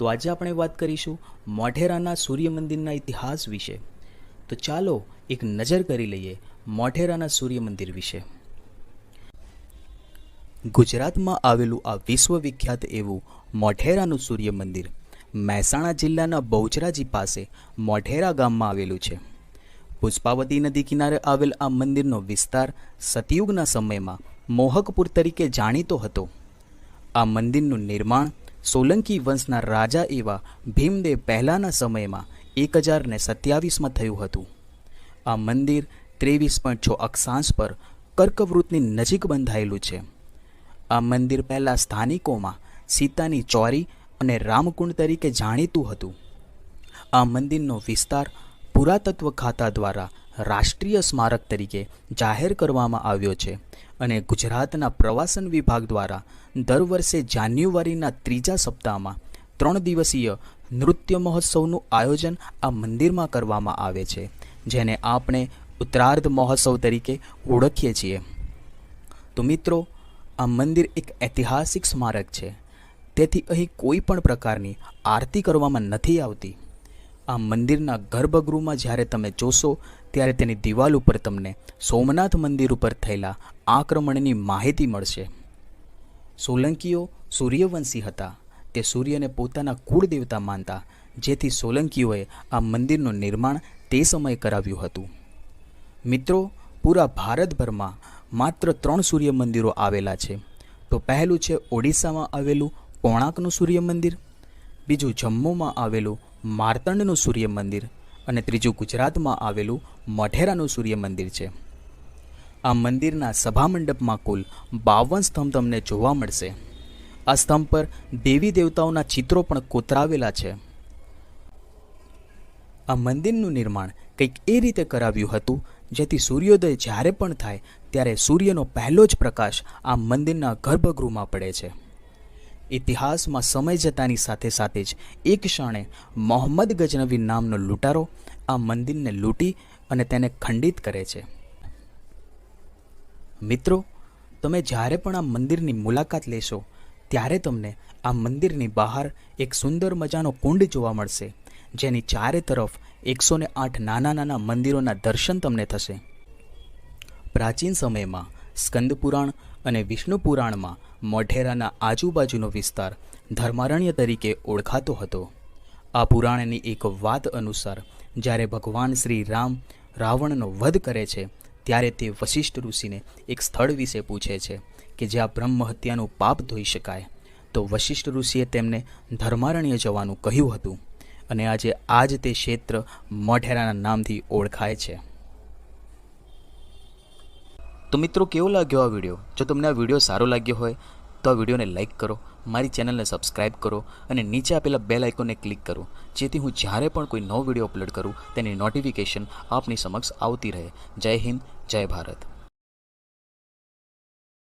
તો આજે આપણે વાત કરીશું મોઢેરાના સૂર્ય મંદિરના ઇતિહાસ વિશે. તો ચાલો એક નજર કરી લઈએ મોઢેરાના સૂર્ય મંદિર વિશે. ગુજરાતમાં આવેલું આ વિશ્વવિખ્યાત એવું મોઢેરાનું સૂર્ય મંદિર મહેસાણા જિલ્લાના બહુચરાજી પાસે મોઢેરા ગામમાં આવેલું છે. પુષ્પાવતી નદી કિનારે આવેલ આ મંદિરનો વિસ્તાર સતયુગના સમયમાં મોહકપુર તરીકે જાણીતો હતો. આ મંદિરનું નિર્માણ સોલંકી વંશના રાજા એવા ભીમદેવ પહેલાંના સમયમાં એક હજાર ને સત્યાવીસમાં થયું હતું. આ મંદિર ત્રેવીસ પોઈન્ટ છ અક્ષાંશ પર કર્કવૃતની નજીક બંધાયેલું છે. આ મંદિર પહેલાં સ્થાનિકોમાં સીતાની ચોરી અને રામકુંડ તરીકે જાણીતું હતું. આ મંદિરનો વિસ્તાર પુરાતત્વ ખાતા દ્વારા રાષ્ટ્રીય સ્મારક તરીકે જાહેર કરવામાં આવ્યો છે અને ગુજરાતના પ્રવાસન વિભાગ દ્વારા દર વર્ષે જાન્યુઆરીના ત્રીજા સપ્તાહમાં ત્રણ દિવસીય નૃત્ય મહોત્સવનું આયોજન આ મંદિરમાં કરવામાં આવે છે, જેને આપણે ઉત્તરાર્ધ મહોત્સવ તરીકે ઓળખીએ છીએ. તો મિત્રો, આ મંદિર એક ઐતિહાસિક સ્મારક છે. તેથી અહીં કોઈ પણ પ્રકારની આરતી કરવામાં નથી આવતી. આ મંદિરના ગર્ભગૃહમાં જ્યારે તમે જોશો ત્યારે તેની દિવાલ ઉપર તમને સોમનાથ મંદિર ઉપર થયેલા આક્રમણની માહિતી મળશે. સોલંકીઓ સૂર્યવંશી હતા. તે સૂર્યને પોતાના કુળ દેવતા માનતા, જેથી સોલંકીઓએ આ મંદિરનું નિર્માણ તે સમયે કરાવ્યું હતું. મિત્રો, પૂરા ભારતભરમાં માત્ર ત્રણ સૂર્ય મંદિરો આવેલા છે. તો પહેલું છે ઓડિશામાં આવેલું કોણાર્કનું સૂર્ય મંદિર. બીજું જમ્મુમાં આવેલું માર્તંડનું સૂર્ય મંદિર. અને ત્રીજું ગુજરાતમાં આવેલું મઢેરાનું સૂર્ય મંદિર છે. આ મંદિરના સભામંડપમાં કુલ બાવન સ્તંભ તમને જોવા મળશે. આ સ્તંભ પર દેવી દેવતાઓના ચિત્રો પણ કોતરાવેલા છે. આ મંદિરનું નિર્માણ કંઈક એ રીતે કરાવ્યું હતું, જેથી સૂર્યોદય જ્યારે પણ થાય, ત્યારે સૂર્યનો પહેલો જ પ્રકાશ આ મંદિરના ગર્ભગૃહમાં પડે છે. ઇતિહાસમાં સમય જતાની સાથે સાથે જ એક ક્ષણે મોહમ્મદ ગજનવી નામનો લૂંટારો આ મંદિરને લૂંટી અને તેને ખંડિત કરે છે. મિત્રો, તમે જ્યારે પણ આ મંદિરની મુલાકાત લેશો, ત્યારે તમને આ મંદિરની બહાર એક સુંદર મજાનો કુંડ જોવા મળશે, જેની ચારે તરફ એકસો ને આઠ નાના નાના મંદિરોના દર્શન તમને થશે. પ્રાચીન સમયમાં સ્કંદ પુરાણ અને વિષ્ણુ પુરાણમાં મોઢેરાના આજુબાજુનો વિસ્તાર ધર્મારણ્ય તરીકે ઓળખાતો હતો. આ પુરાણની એક વાત અનુસાર, જ્યારે ભગવાન શ્રી રામ રાવણનો વધ કરે છે, ત્યારે તે વશિષ્ઠ ઋષિને એક સ્થળ વિશે પૂછે છે કે જ્યાં બ્રહ્મ હત્યાનું પાપ ધોઈ શકાય. તો વશિષ્ઠ ઋષિએ તેમને ધર્મારણ્ય જવાનું કહ્યું હતું અને આજે આજ તે ક્ષેત્ર મોઢેરાના નામથી ઓળખાય છે. તો મિત્રો, કેવો લાગ્યો આ વીડિયો જો તમને આ વીડિયો સારો લાગ્યો હોય, તો આ વિડીયોને લાઇક કરો, મારી ચેનલને સબસ્ક્રાઇબ કરો અને નીચે આપેલા બેલ આઇકોનને ક્લિક કરો, જેથી હું જ્યારે પણ કોઈ નવો વીડિયો અપલોડ કરું, તેની નોટિફિકેશન આપની સમક્ષ આવતી રહે. જય હિન્દ, જય ભારત.